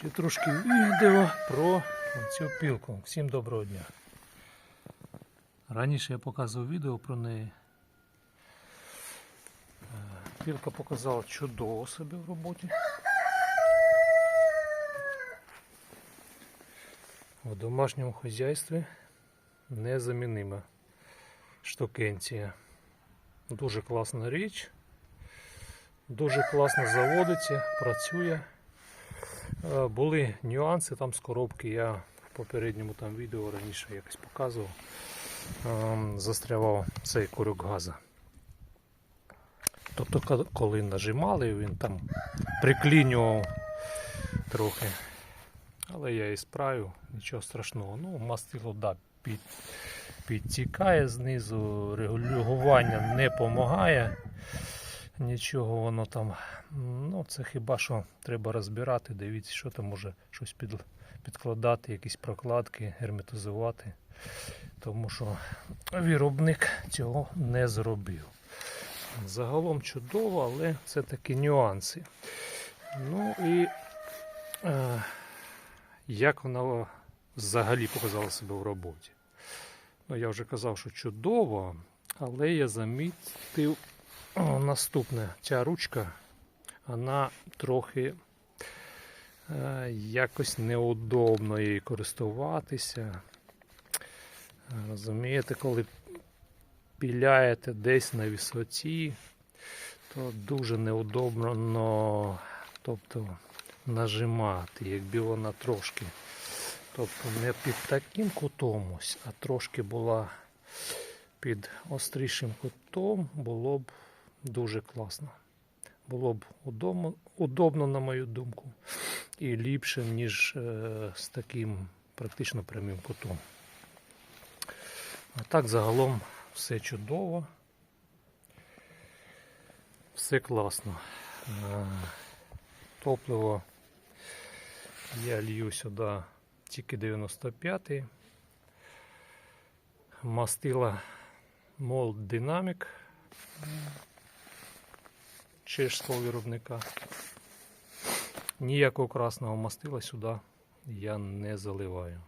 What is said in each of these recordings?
Ще трошки відео про цю пілку. Всім доброго дня. Раніше я показував відео про неї. Е, Пілка показала чудово себе в роботі. В домашньому хазяйстві незамінима штукенція. Дуже класна річ. Дуже класно заводиться, працює. Е, Були нюанси там з коробки. Я в попередньому там відео раніше якось показував. Ем, Застрявав цей курок газа. Тобто, коли нажимали, він там приклінював трохи. Але я і справив, нічого страшного. Ну, мастило да, під, підтікає знизу, регулювання не допомагає. Нічого воно там. Ну, це хіба що треба розбирати, дивіться, що там може щось під, підкладати, якісь прокладки, герметизувати. Тому що виробник цього не зробив. Загалом чудово, але це такі нюанси. Ну і е, як вона взагалі показала себе в роботі. Ну, я вже казав, що чудово, але я замітив наступне. Ця ручка, вона трохи е, якось неудобно її користуватися. Е, Розумієте, коли піляєте десь на висоті, то дуже неудобно но, тобто, нажимати, якби вона трошки. Тобто не під таким кутом, а трошки була під острішим кутом, було б дуже класно. Було б удобно, на мою думку, і ліпше, ніж е, з таким практично прямим кутом. А так загалом все чудово. Все класно. Е, Топливо я лью сюди тільки 95-й. Мастила Mold Dynamic чешського виробника. Ніякого красного мастила сюди я не заливаю.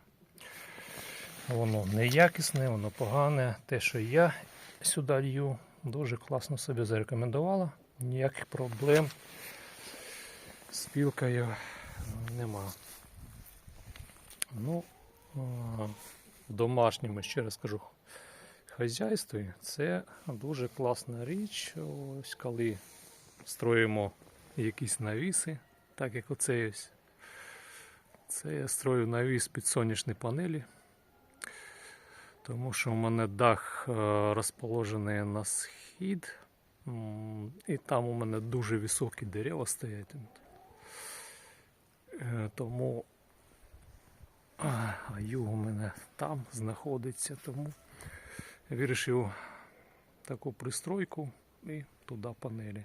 Воно неякісне, воно погане. Те, що я сюди лью, дуже класно себе зарекомендувало. Ніяких проблем з пілкою нема. Ну, в домашньому, ще раз кажу, хазяйстві це дуже класна річ. Ось коли строїмо якісь навіси, так як оцей ось. Це я строю навіс під сонячні панелі, тому що у мене дах е, розположений на схід, і там у мене дуже високі дерева стоять. Е, Тому а юг у мене там знаходиться, тому вирішив таку пристройку і туди панелі.